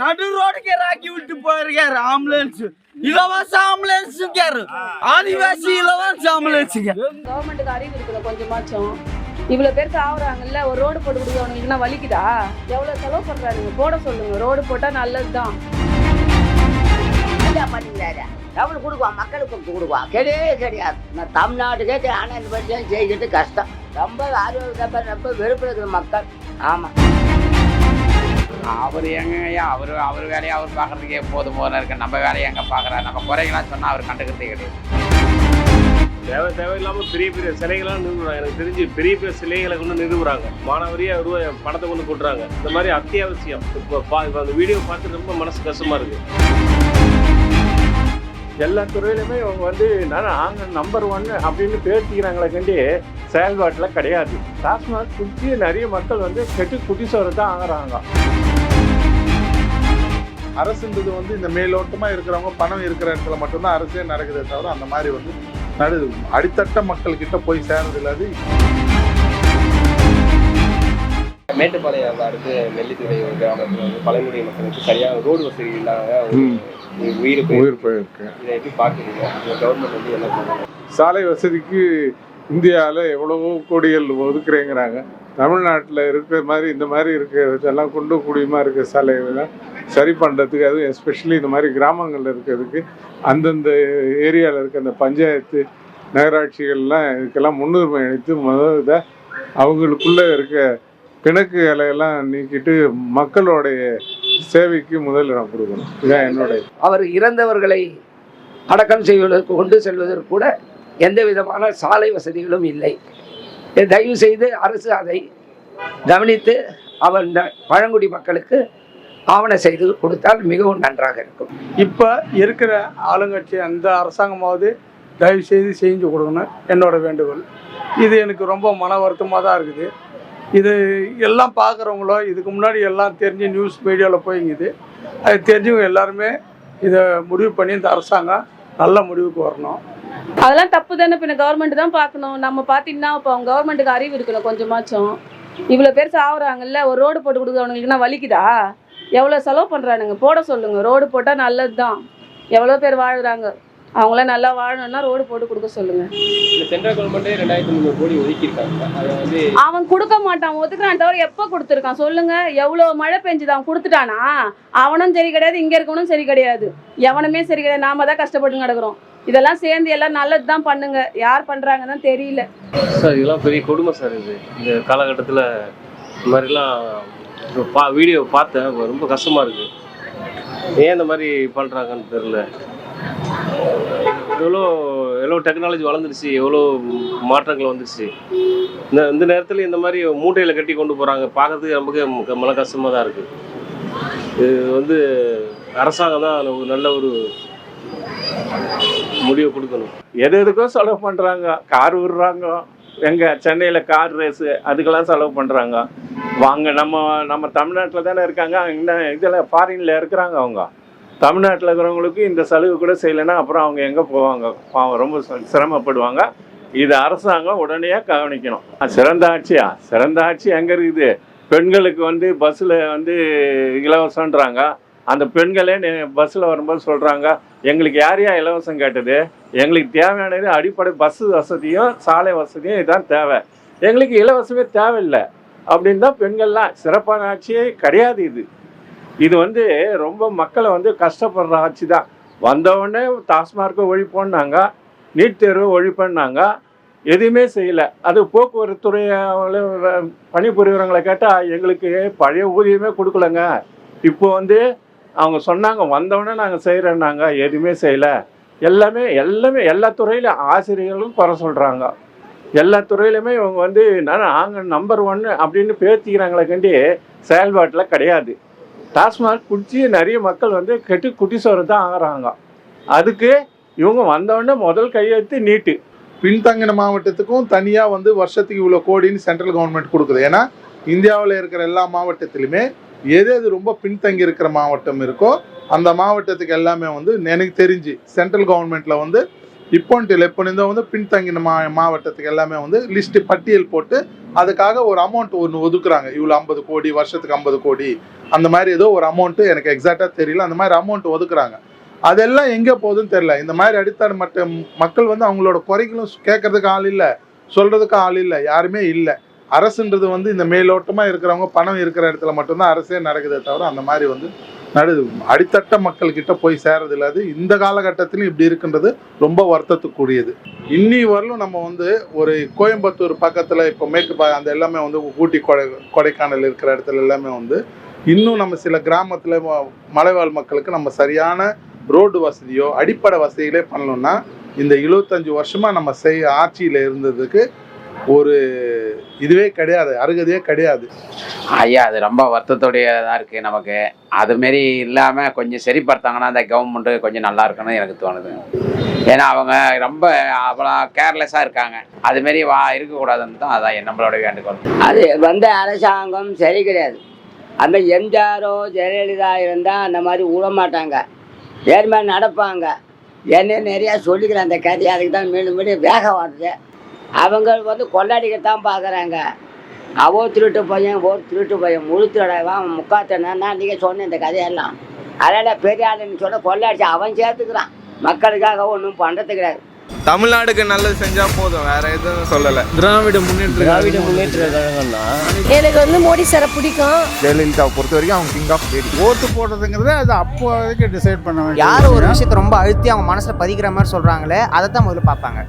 நடு ரோடுக்கே ராக்கி விட்டு போயிருக்காரு ஆம்புலன்ஸ் இலவச ஆம்புலன்ஸுக்காரு ஆதிவாசி இலவச ஆம்புலன்ஸுங்க கவர்மெண்ட்டுக்கு அறிவு இருக்குல்ல கொஞ்சமாச்சும். இவ்வளோ பேர் சாவுறாங்கல்ல ஒரு ரோடு போட்டு கொடுக்குறவங்களுக்குன்னா வலிக்குதா? எவ்வளோ செலவு பண்ணுறாருங்க போட சொல்லுங்க. ரோடு போட்டால் நல்லது தான் என்ன பண்ணிக்கிறாரு? எவ்வளவு கொடுக்குவான் மக்களுக்கு கொடுக்குவான் கிடையவே கிடையாது நான் தமிழ்நாட்டுக்கே ஆனால் இந்த பட்சம் செய்கிறது கஷ்டம். ரொம்ப ஆர்வம் ரொம்ப ரொம்ப வெறுப்பில் இருக்கிற மக்கள். ஆமாம் அவர் எங்கய்யா அவர் அவர் வேலையை அவர் பார்க்குறதுக்கே போதும். போல இருக்கு நம்ம வேலையை எங்கே பார்க்குறாரு? நம்ம குறைகளாம் சொன்னால் அவர் கண்டுக்கிறதே கிடையாது. தேவை தேவையில்லாமல் பெரிய பெரிய சிலைகள்லாம் நிறுவுறாங்க. எனக்கு தெரிஞ்சு பெரிய பெரிய சிலைகளை கொண்டு நிறுவுறாங்க. மாணவரியாக ரூபாய் பணத்தை கொண்டு கொட்டுறாங்க. இந்த மாதிரி அத்தியாவசியம். இப்போ பா இப்போ அந்த வீடியோ பார்த்து ரொம்ப மனசு கஷ்டமாக இருக்குது எல்லா துறையிலுமே இவங்க வந்து நான் நாங்க நம்பர் ஒன் அப்படின்னு பேசிக்கிறாங்களே கண்டி செயல்பாட்டில் கிடையாது. டாஸ்மாக் குடிச்சு நிறைய மக்கள் வந்து கெட்டு குடிசோறு தான் ஆகுறாங்க அரசுன்றது வந்து இந்த மேலோட்டமா இருக்கிறவங்க பணம் இருக்கிற இடத்துல மட்டும்தான் அரசே நடக்குதே தவிர அந்த மாதிரி வந்து நடு அடித்தட்ட மக்கள் கிட்ட போய் சேர்றது இல்லாது. மேட்டுப்பாளையம் அடுத்து நெல்லித்துறை கிராமத்தில் வந்து பழங்குடி மக்களுக்கு சரியான ரோடு வசதி இல்லாத ஒரு உயிர் உயிர் போயிருக்கு. இதை எப்படி பார்க்குறீங்க? கவர்மெண்ட் வந்து என்ன பண்ணுறாங்க சாலை வசதிக்கு இந்தியாவில் எவ்வளவோ கோடிகள் ஒதுக்குறேங்கிறாங்க. தமிழ்நாட்டில் இருக்கிற மாதிரி இந்த மாதிரி இருக்கிறதெல்லாம் குண்டு குடியுமா இருக்கிற சாலைகள்லாம் சரி பண்ணுறதுக்கு அதுவும் எஸ்பெஷலி இந்த மாதிரி கிராமங்களில் இருக்கிறதுக்கு அந்தந்த ஏரியாவில் இருக்க அந்த பஞ்சாயத்து நகராட்சிகள்லாம் இதுக்கெல்லாம் முன்னுரிமை அளித்து முதல் அவங்களுக்குள்ளே இருக்க பிணக்குகளை எல்லாம் நீக்கிட்டு மக்களுடைய சேவைக்கு முதலிடம் கொடுக்கணும். இதான் என்னுடைய அவர் இறந்தவர்களை அடக்கம் செய்வதற்கு கொண்டு செல்வதற்கு கூட எந்த விதமான சாலை வசதிகளும் இல்லை. தயவு செய்து அரசு அதை கவனித்து அவர் இந்த பழங்குடி மக்களுக்கு ஆவண செய்து கொடுத்தால் மிகவும் நன்றாக இருக்கும். இப்போ இருக்கிற ஆளுங்கட்சி அந்த அரசாங்கமாவது தயவு செய்து செஞ்சு கொடுக்கணும். என்னோட வேண்டுகோள். இது எனக்கு ரொம்ப மன வருத்தமாக தான் இருக்குது. இது எல்லாம் பார்க்குறவங்களோ இதுக்கு முன்னாடி எல்லாம் தெரிஞ்சு நியூஸ் மீடியாவில் போய்ங்குது அது தெரிஞ்சவங்க எல்லாருமே இதை முடிவு பண்ணி இந்த அரசாங்கம் நல்ல முடிவுக்கு வரணும். அதெல்லாம் தப்பு தானே பின்ன கவர்மெண்ட் தான் பார்க்கணும். நம்ம பார்த்தீங்கன்னா இப்போ அவங்க கவர்மெண்ட்டுக்கு அறிவு இருக்கணும் கொஞ்சமாச்சும். இவ்வளோ பேர் சாவுறாங்கல்ல ஒரு ரோடு போட்டு கொடுக்குறவங்களுக்குன்னா வலிக்குதா? எவ்வளோ செலவு பண்ணுறானுங்க போட சொல்லுங்கள் ரோடு போட்டால் நல்லது தான் எவ்வளோ பேர் வாழ்கிறாங்க அவங்களாம் நல்லா வாழணும்னா ரோடு போட்டு கொடுக்க சொல்லுங்க. அவன் கொடுக்க மாட்டான் ஒத்துக்கிறான் தவிர எப்போ கொடுத்துருக்கான் சொல்லுங்க. எவ்வளோ மழை பெஞ்சுது அவன் கொடுத்துட்டானா? அவனும் சரி கிடையாது இங்கே இருக்கவனும் சரி கிடையாது. எவனுமே சரி கிடையாது நாம தான் கஷ்டப்பட்டு கிடக்குறோம் இதெல்லாம் சேர்ந்து எல்லாம் நல்லது தான் பண்ணுங்க. யார் பண்றாங்கன்னு தான் தெரியல. சார் இதெல்லாம் பெரிய கொடுமை சார் இது. இந்த காலகட்டத்தில் இந்த மாதிரிலாம் பா வீடியோ பார்த்தேன். ரொம்ப கஷ்டமா இருக்கு. ஏன் இந்த மாதிரி பண்ணுறாங்கன்னு தெரில எவ்வளோ எவ்வளோ டெக்னாலஜி வளர்ந்துருச்சு எவ்வளோ மாற்றங்கள் வந்துருச்சு. இந்த இந்த நேரத்தில் இந்த மாதிரி மூட்டையில் கட்டி கொண்டு போகிறாங்க பார்க்கறதுக்கு நமக்கு மன கஷ்டமாக தான் இருக்குது இது வந்து அரசாங்கம் தான் ஒரு நல்ல ஒரு முடிவை கொடுக்கணும். எது எதுக்கோ செலவு பண்ணுறாங்க கார் விடுறாங்க. எங்கள் சென்னையில் கார் ரேஸு அதுக்கெல்லாம் செலவு பண்ணுறாங்க வாங்க நம்ம நம்ம தமிழ்நாட்டில் தானே இருக்காங்க. இன்னும் இதில் ஃபாரினில் இருக்கிறாங்க அவங்க. தமிழ்நாட்டில் இருக்கிறவங்களுக்கு இந்த சலுகை கூட செய்யலைன்னா அப்புறம் அவங்க எங்கே போவாங்க? பாவம் ரொம்ப ச- சிரமப்படுவாங்க. இது அரசாங்கம் உடனே கவனிக்கணும். சிறந்த ஆட்சியா? சிறந்த ஆட்சி எங்கே இருக்குது? பெண்களுக்கு வந்து பஸ்ஸில் வந்து இலவசன்றாங்க அந்த பெண்களே பஸ்ஸில் வரும்போது சொல்கிறாங்க எங்களுக்கு யார் யார் இலவசம் கேட்டது? எங்களுக்கு தேவையானது அடிப்படை பஸ் வசதியும் சாலை வசதியும் இதுதான் தேவை. எங்களுக்கு இலவசமே தேவையில்லை. அப்படின்னு தான் பெண்கள்லாம் சிறப்பான ஆட்சியே கிடையாது இது. இது வந்து ரொம்ப மக்களை வந்து கஷ்டப்படுற ஆட்சி தான் வந்தவுடனே டாஸ்மார்க்கை ஒழிப்போன்னாங்க நீட் தேர்வு ஒழிப்பேன்னாங்க எதுவுமே செய்யலை. அது போக்குவரத்து துறை பணிபுரிகிறவங்களை கேட்டால் எங்களுக்கு பழைய ஊதியமே கொடுக்கலங்க. இப்போ வந்து அவங்க சொன்னாங்க வந்தவுடனே நாங்கள் செய்கிறோன்னாங்க எதுவுமே செய்யலை. எல்லாமே எல்லாமே எல்லா துறையிலும் ஆசிரியர்களும் குறை சொல்கிறாங்க எல்லா துறையிலுமே இவங்க வந்து நாங்கள் நம்பர் ஒன்று அப்படின்னு பேசிக்கிறாங்களே கண்டி செயல்பாட்டில் கிடையாது. டாஸ்மாக் குடிச்சு நிறைய மக்கள் வந்து கெட்டு சோறு தான் ஆகுறாங்க. அதுக்கு இவங்க வந்தவுடனே முதல் கையெழுத்து நீட்டு. பின்தங்கின மாவட்டத்துக்கும் தனியாக வந்து வருஷத்துக்கு இவ்வளோ கோடின்னு சென்ட்ரல் கவர்மெண்ட் கொடுக்குது. ஏன்னா இந்தியாவில் இருக்கிற எல்லா மாவட்டத்திலுமே எது எது ரொம்ப பின்தங்கி இருக்கிற மாவட்டம் இருக்கோ அந்த மாவட்டத்துக்கு எல்லாமே வந்து எனக்கு தெரிஞ்சு சென்ட்ரல் கவர்மெண்ட்டில் வந்து இப்போன்ட்டு இல்லை இப்போ இந்த வந்து பின்தங்கின மா மாவட்டத்துக்கு எல்லாமே வந்து லிஸ்ட்டு பட்டியல் போட்டு அதுக்காக ஒரு அமௌண்ட் ஒன்று ஒதுக்குறாங்க. இவ்வளோ ஐம்பது கோடி வருஷத்துக்கு ஐம்பது கோடி. அந்த மாதிரி ஏதோ ஒரு அமௌண்ட்டு எனக்கு எக்ஸாக்டாக தெரியல. அந்த மாதிரி அமௌண்ட் ஒதுக்குறாங்க. அதெல்லாம் எங்கே போகுதுன்னு தெரியல. இந்த மாதிரி அடித்தாடு மட்ட மக்கள் வந்து அவங்களோட குறைகளும் கேட்கறதுக்கு ஆள் இல்லை. சொல்கிறதுக்கு ஆள் இல்லை. யாருமே இல்லை. அரசுன்றது வந்து இந்த மேலோட்டமாக இருக்கிறவங்க பணம் இருக்கிற இடத்துல மட்டும்தான் அரசே நடக்குதே தவிர அந்த மாதிரி வந்து நடு அடித்தட்ட மக்கள் கிட்ட போய் சேரது இல்லாது அது இந்த காலகட்டத்திலும் இப்படி இருக்குன்றது ரொம்ப வருத்தத்துக்குரியது. இன்னி வரலும் நம்ம வந்து ஒரு கோயம்புத்தூர் பக்கத்தில் இப்போ மேட்டுப்பா அந்த எல்லாமே வந்து ஊட்டி கொடை கொடைக்கானல் இருக்கிற இடத்துல எல்லாமே வந்து இன்னும் நம்ம சில கிராமத்தில் மலைவாழ் மக்களுக்கு நம்ம சரியான ரோடு வசதியோ அடிப்படை வசதிகளே பண்ணணும்னா இந்த எழுபத்தஞ்சு வருஷமாக நம்ம செய் ஆட்சியில் இருந்ததுக்கு ஒரு இதுவே கிடையாது அருகதையே கிடையாது. ஐயா அது ரொம்ப வருத்தத்தோடையதாக இருக்குது நமக்கு. அதுமாரி இல்லாமல் கொஞ்சம் சரிப்படுத்தாங்கன்னா அந்த கவர்மெண்ட்டு கொஞ்சம் நல்லா இருக்குன்னு எனக்கு தோணுது. ஏன்னா அவங்க ரொம்ப அவ்வளோ கேர்லெஸ்ஸாக இருக்காங்க. அதுமாரி வா இருக்கக்கூடாதுன்னு தான் அதான் நம்மளோட வேண்டுகோள். அது வந்த அரசாங்கம் சரி கிடையாது. அந்த எம்ஜிஆரோ ஜெயலலிதா இருந்தால் அந்த மாதிரி விட மாட்டாங்க. நேர்மையாக நடப்பாங்க. என்ன நிறையா சொல்லிக்கிறேன் அந்த கதையை. அதுக்கு தான் மீண்டும் மீண்டும் வேகம் வருது அவங்க வந்து கொள்ளாடிக்கத்தான் பார்க்குறாங்க அவ திருட்டு பையன் ஒரு திருட்டு பையன். முழு திருடவன் முக்காத்தனா? நீங்கள் சொன்ன இந்த கதையெல்லாம். அதனால் பெரிய ஆளுன்னு சொல்ல கொள்ளாடிச்சு. அவன் சேர்த்துக்கிறான். மக்களுக்காக ஒன்றும் பண்ணுறது கிடையாது. தமிழ்நாடுக்கு நல்லது செஞ்சா போதும். வேற எதுவும் சொல்லல. திராவிட முன்னேற்ற திராவிட முன்னேற்ற கழகம்னா? எனக்கு வந்து மோடி சாரை பிடிக்கும். ஜெயலலிதாவை பொறுத்த வரைக்கும் அவங்க கிங் ஆஃப் லேடி ஓட்டு போடுறதுங்கிறது அது அப்போதைக்கு டிசைட் பண்ண வேண்டியது யார் ஒரு விஷயத்தை ரொம்ப அழுத்தி அவங்க மனசுல பதிக்கிற மாதிரி சொல்றாங்களே அதை தான் முதல்ல பார்ப்பாங்க.